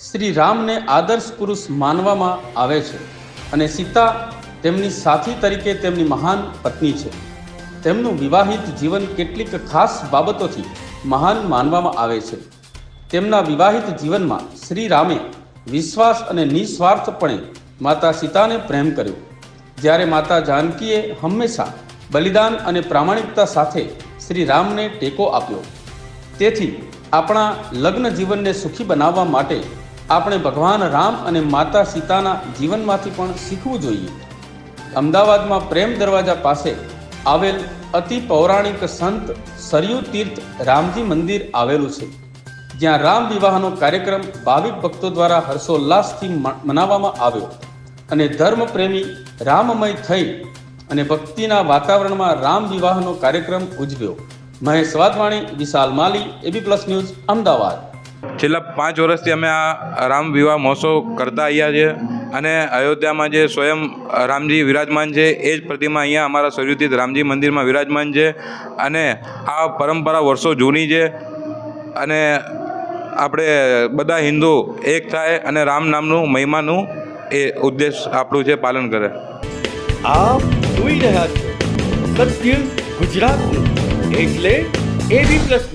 શ્રી રામને આદર્શ પુરુષ માનવામાં આવે છે અને સીતા તેમની સાથી તરીકે તેમની મહાન પત્ની છે. તેમનું વિવાહિત જીવન કેટલીક ખાસ બાબતોથી મહાન માનવામાં આવે છે. તેમના વિવાહિત જીવનમાં શ્રી રામે વિશ્વાસ અને નિસ્વાર્થપણે માતા સીતાને પ્રેમ કર્યો. જ્યારે માતા જાનકીએ હંમેશા બલિદાન અને પ્રામાણિકતા સાથે શ્રી રામને ટેકો આપ્યો. તેથી આપણા લગ્ન જીવનને સુખી બનાવવા માટે આપણે ભગવાન રામ અને માતા સીતાના જીવનમાંથી પણ શીખવું જોઈએ. અમદાવાદમાં પ્રેમ દરવાજા પાસે આવેલ અતિ પૌરાણિક સંત સરયુ તીર્થ રામજી મંદિર આવેલું છે. જ્યાં રામ વિવાહનો કાર્યક્રમ ભાવિક ભક્તો દ્વારા હર્ષોલ્લાસથી મનાવવામાં આવ્યો. અને ધર્મપ્રેમી રામમય થઈ અને ભક્તિના વાતાવરણમાં રામ વિવાહનો કાર્યક્રમ ઉજવ્યો. Mahesh Vadhwani Vishal Mali, AB plus news, Ahmedabad. છેલ્લા પાંચ વર્ષથી અમે આ રામ વિવાહ મહોત્સવ કરતા આવ્યા છીએ અને અયોધ્યામાં જે સ્વયં રામજી વિરાજમાન છે, એ જ પ્રતિમા અહીંયા અમારા સરયુતીત રામજી મંદિરમાં વિરાજમાન છે અને આ પરંપરા વર્ષો જૂની છે અને આપણે બધા હિન્દુ એક થાય અને રામ નામનું મહિમાનું એ ઉદ્દેશ આપણું છે, પાલન કરે. આપ જોઈ રહ્યા છો સત્ય ગુજરાતનું. એટલે એબી પ્લસ